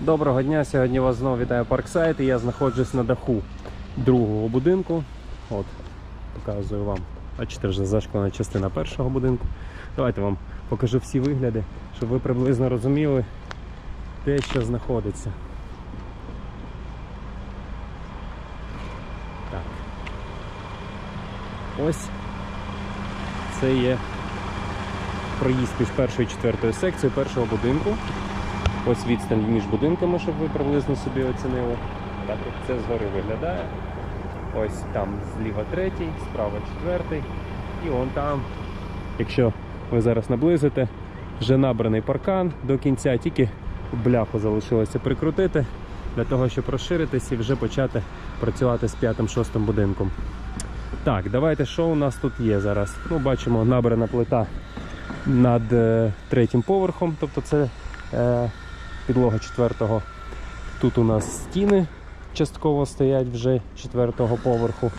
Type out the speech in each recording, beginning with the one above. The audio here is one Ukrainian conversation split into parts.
Доброго дня! Сьогодні вас знову вітає Парксайт і я знаходжусь на даху другого будинку. От, показую вам. Бачите, вже зашклена частина першого будинку. Давайте вам покажу всі вигляди, щоб ви приблизно розуміли, де що знаходиться. Так. Ось це є проїзд між першою і четвертою секцією першого будинку. Ось відстань між будинками, щоб ви приблизно собі оцінили. Так як це згори виглядає. Ось там зліва третій, справа четвертий. І вон там, якщо ви зараз наблизите, вже набраний паркан до кінця, тільки бляху залишилося прикрутити для того, щоб розширитись і вже почати працювати з п'ятим-шостим будинком. Так, давайте що у нас тут є зараз. Ну, бачимо, набрана плита над е, третім поверхом, тобто це е, підлога четвертого. Тут у нас стіни частково стоять вже четвертого поверху.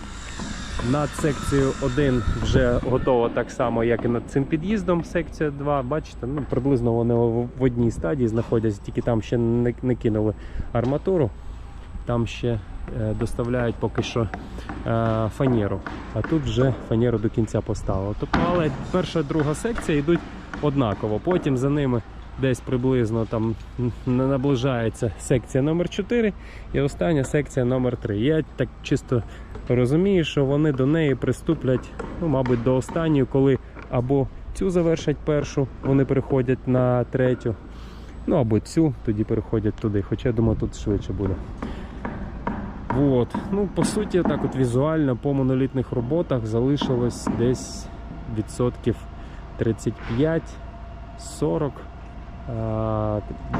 Над секцією 1 вже готова так само, як і над цим під'їздом. Секція 2, бачите, ну, приблизно вони в одній стадії знаходяться, тільки там ще не, не кинули арматуру. Там ще е, доставляють поки що е, фанеру. А тут вже фанеру до кінця поставили. Тобто, але перша друга секція йдуть однаково. Потім за ними десь приблизно там наближається секція номер 4 і остання секція номер 3 Я так чисто розумію, що вони до неї приступлять, ну, мабуть, до останньої, коли або цю завершать першу, вони переходять на третю, ну або цю, тоді переходять туди. Хоча я думаю, тут швидше буде. Вот. Ну, по суті, так от візуально по монолітних роботах залишилось десь відсотків 35-40.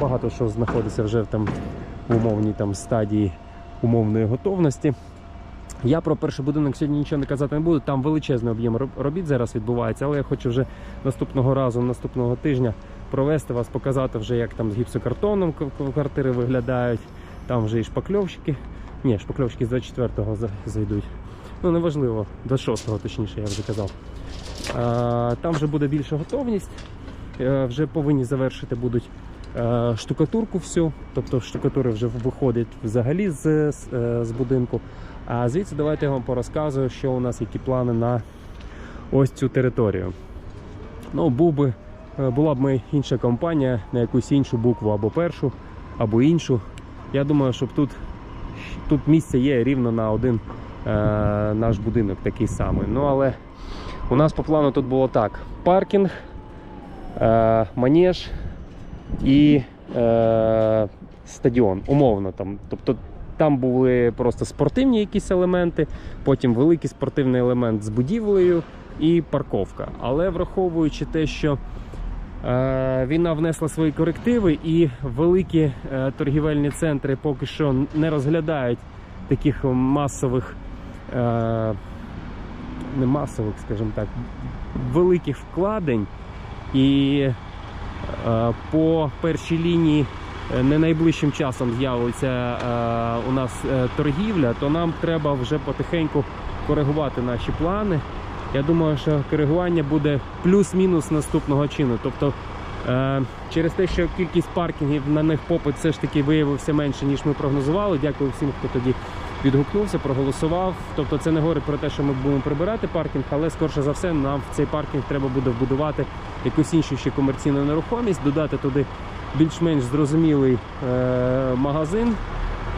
Багато що знаходиться вже в там в умовній там стадії умовної готовності. Я про перший будинок сьогодні нічого не казати не буду. Там величезний об'єм робіт зараз відбувається, але я хочу вже наступного разу, наступного тижня провести вас, показати вже, як там з гіпсокартоном квартири виглядають. Там вже і шпакльовщики. Ні, шпакльовщики з 24-го зайдуть. Ну, неважливо, 26-го точніше, я вже казав. А, там вже буде більша готовність. Е, Вже повинні завершити будуть е, штукатурку всю, тобто штукатури вже виходять взагалі з, з, е, будинку. А звідси давайте я вам порозказую, що у нас які плани на ось цю територію. Ну, був би, була б ми інша компанія на якусь іншу букву або першу, або іншу. Я думаю, щоб тут, тут місце є рівно на один е, наш будинок такий самий. Ну, але у нас по плану тут було так: паркінг, манеж і е, стадіон, умовно там. Тобто там були просто спортивні якісь елементи, потім великий спортивний елемент з будівлею і парковка. Але враховуючи те, що е, війна внесла свої корективи, і великі е, торгівельні центри поки що не розглядають таких масових, е, не масових, скажімо так, великих вкладень. І е, по першій лінії е, не найближчим часом з'явиться е, у нас торгівля, то нам треба вже потихеньку коригувати наші плани. Я думаю, що коригування буде плюс-мінус наступного чину. Тобто через те, що кількість паркінгів на них попит все ж таки виявився менше, ніж ми прогнозували. Дякую всім, хто тоді відгукнувся, проголосував. Тобто це не говорить про те, що ми будемо прибирати паркінг, але скорше за все нам в цей паркінг треба буде вбудувати якусь іншу ще комерційну нерухомість, додати туди більш-менш зрозумілий е, магазин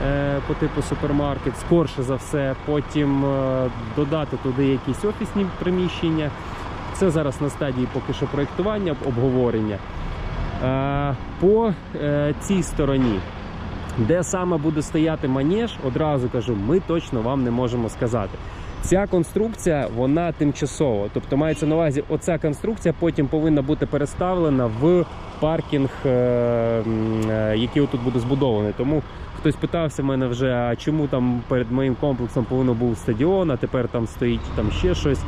е, по типу супермаркет, скорше за все, потім е, додати туди якісь офісні приміщення. Це зараз на стадії поки що проєктування, обговорення. Е, По цій стороні, де саме буде стояти манеж, одразу кажу, ми точно вам не можемо сказати. Ця конструкція вона тимчасова. Тобто мається на увазі, оця конструкція потім повинна бути переставлена в паркінг, е, е, який отут буде збудований. Тому хтось питався в мене вже, а чому там перед моїм комплексом повинен був стадіон, а тепер там стоїть там ще щось. Е,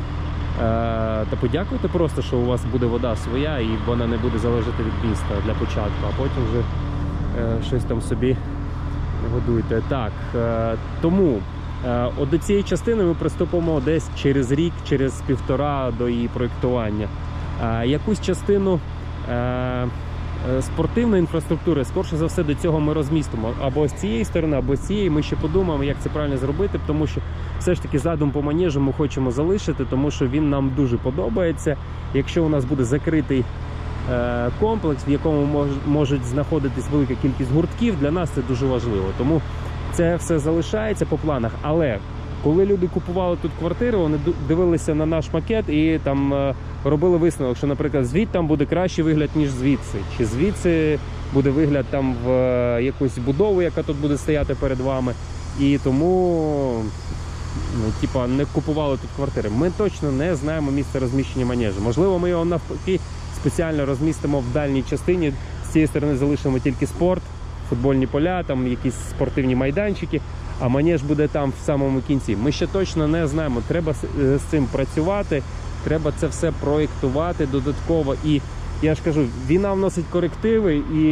Та подякуйте просто, що у вас буде вода своя і вона не буде залежати від міста для початку, а потім вже щось там собі годуйте. Так, е, тому е, до цієї частини ми приступимо десь через рік, через півтора до її проєктування. Е, Якусь частину спортивної інфраструктури, скорше за все, до цього ми розмістимо або з цієї сторони, або з цієї. Ми ще подумаємо, як це правильно зробити, тому що все ж таки задум по манежу ми хочемо залишити, тому що він нам дуже подобається. Якщо у нас буде закритий комплекс, в якому можуть знаходитись велика кількість гуртків, для нас це дуже важливо. Тому це все залишається по планах. Але коли люди купували тут квартиру, вони дивилися на наш макет і там е, робили висновок, що, наприклад, звідти там буде кращий вигляд, ніж звідси, чи звідси буде вигляд там в е, якусь будову, яка тут буде стояти перед вами. І тому ну, типа, не купували тут квартири. Ми точно не знаємо місце розміщення манежу. Можливо, ми його навпаки спеціально розмістимо в дальній частині. З цієї сторони залишимо тільки спорт, футбольні поля, там якісь спортивні майданчики. А манеж буде там в самому кінці. Ми ще точно не знаємо. Треба з е, цим працювати, треба це все проєктувати додатково. І я ж кажу, війна вносить корективи, і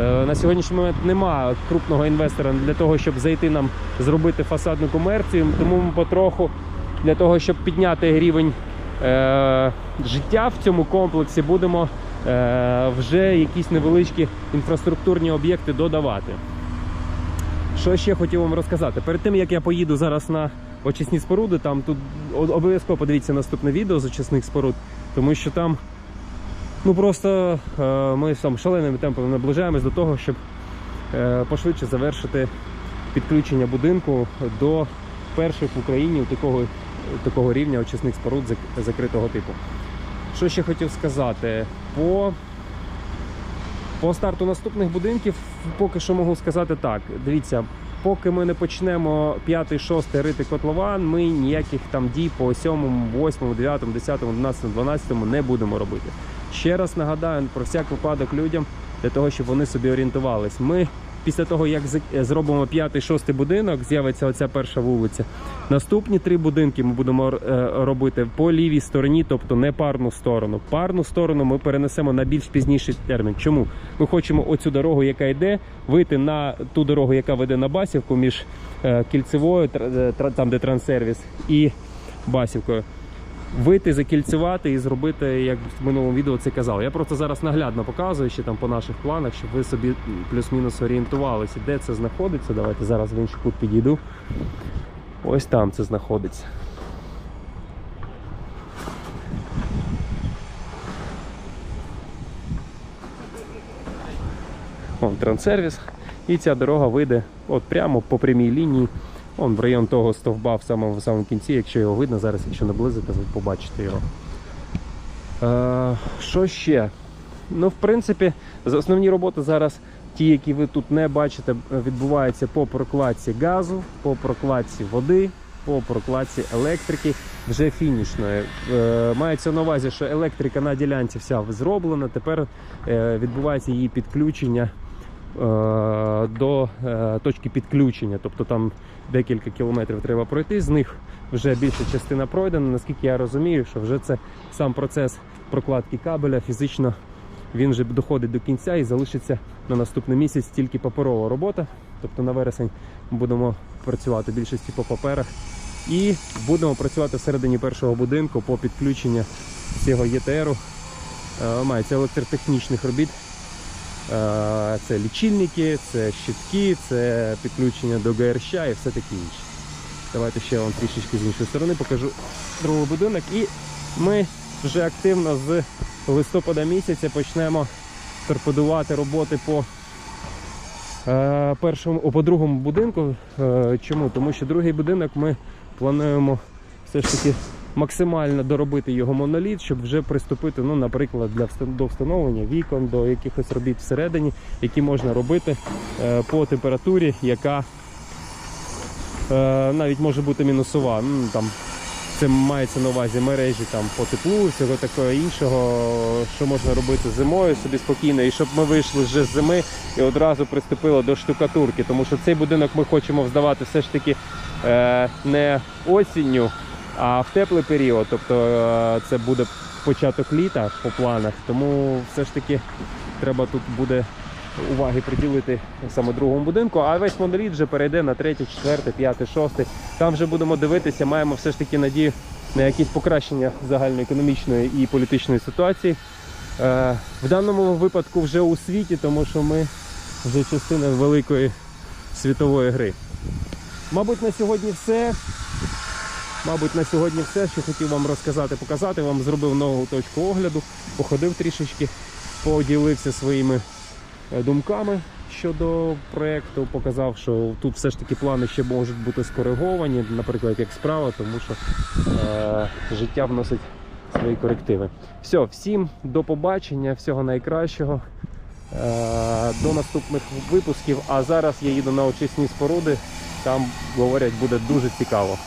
е, на сьогоднішній момент немає крупного інвестора для того, щоб зайти нам зробити фасадну комерцію. Тому ми потроху для того, щоб підняти рівень життя в цьому комплексі, будемо е, вже якісь невеличкі інфраструктурні об'єкти додавати. Що ще хотів вам розказати? Перед тим як я поїду зараз на очисні споруди, там тут обов'язково подивіться наступне відео з очисних споруд, тому що там ну просто е, ми там шаленими темпами наближаємось до того, щоб е, пошвидше завершити підключення будинку до перших в Україні такого, такого рівня очисних споруд закритого типу. Що ще хотів сказати? По по старту наступних будинків поки що можу сказати так. Дивіться, поки ми не почнемо 5, 6 рити котлован, ми ніяких там дій по 7, 8, 9, 10, 11, 12 не будемо робити. Ще раз нагадаю про всяк випадок людям для того, щоб вони собі орієнтувались. Ми після того, як з- зробимо 5, 6 будинок, з'явиться оця перша вулиця. Наступні три будинки ми будемо е, робити по лівій стороні, тобто не парну сторону. Парну сторону ми перенесемо на більш пізніший термін. Чому? Ми хочемо оцю дорогу, яка йде, вийти на ту дорогу, яка веде на Басівку між е, кільцевою, е, там де транссервіс, і Басівкою. Вийти, закільцювати і зробити, як в минулому відео це казав. Я просто зараз наглядно показую ще там по наших планах, щоб ви собі плюс-мінус орієнтувалися, де це знаходиться. Давайте зараз в інший кут підійду. Ось там це знаходиться. Вон транссервіс. І ця дорога вийде от прямо по прямій лінії. Он в район того стовба в самому, в самому кінці, якщо його видно, зараз, якщо наблизити, ви побачите його. Е, що ще? Ну, в принципі, основні роботи зараз, ті, які ви тут не бачите, відбуваються по прокладці газу, по прокладці води, по прокладці електрики вже фінішної. Е, мається на увазі, що електрика на ділянці вся зроблена. Тепер е, відбувається її підключення до е, точки підключення. Тобто там декілька кілометрів треба пройти. З них вже більша частина пройдена. Наскільки я розумію, що вже це сам процес прокладки кабеля фізично він вже доходить до кінця і залишиться на наступний місяць тільки паперова робота. Тобто на вересень будемо працювати більшості по паперах. І будемо працювати всередині першого будинку по підключенню цього ЄТРу. Е, Мається електротехнічних робіт. Е, Це лічильники, це щитки, це підключення до ГРЩ і все таке інше. Давайте ще вам трішечки з іншої сторони покажу другий будинок. І ми вже активно з листопада місяця почнемо торпедувати роботи по е, першому, по другому будинку. Е, чому? Тому що другий будинок ми плануємо все ж таки максимально доробити його моноліт, щоб вже приступити, ну, наприклад, для до встановлення вікон, до якихось робіт всередині, які можна робити е, по температурі, яка е, навіть може бути мінусова. Ну, там, це мається на увазі мережі там, по теплу, всього такого іншого, що можна робити зимою собі спокійно, і щоб ми вийшли вже з зими і одразу приступили до штукатурки. Тому що цей будинок ми хочемо здавати все ж таки е, не осінню, а в теплий період. Тобто е, це буде початок літа по планах. Тому все ж таки треба тут буде уваги приділити саме другому будинку, а весь моноліт вже перейде на третє, четверте, п'яте, шосте. Там вже будемо дивитися, маємо все ж таки надію на якісь покращення загальноекономічної і політичної ситуації Е, в даному випадку вже у світі, тому що ми вже частина великої світової гри. Мабуть, на сьогодні все. Мабуть, на сьогодні все, що хотів вам розказати, показати. Вам зробив нову точку огляду, походив трішечки, поділився своїми е, думками щодо проєкту, показав, що тут все ж таки плани ще можуть бути скориговані, наприклад, як справа, тому що е, життя вносить свої корективи. Все, всім до побачення, всього найкращого. Е, до наступних випусків. А зараз я їду на очисні споруди. Там говорять, буде дуже цікаво.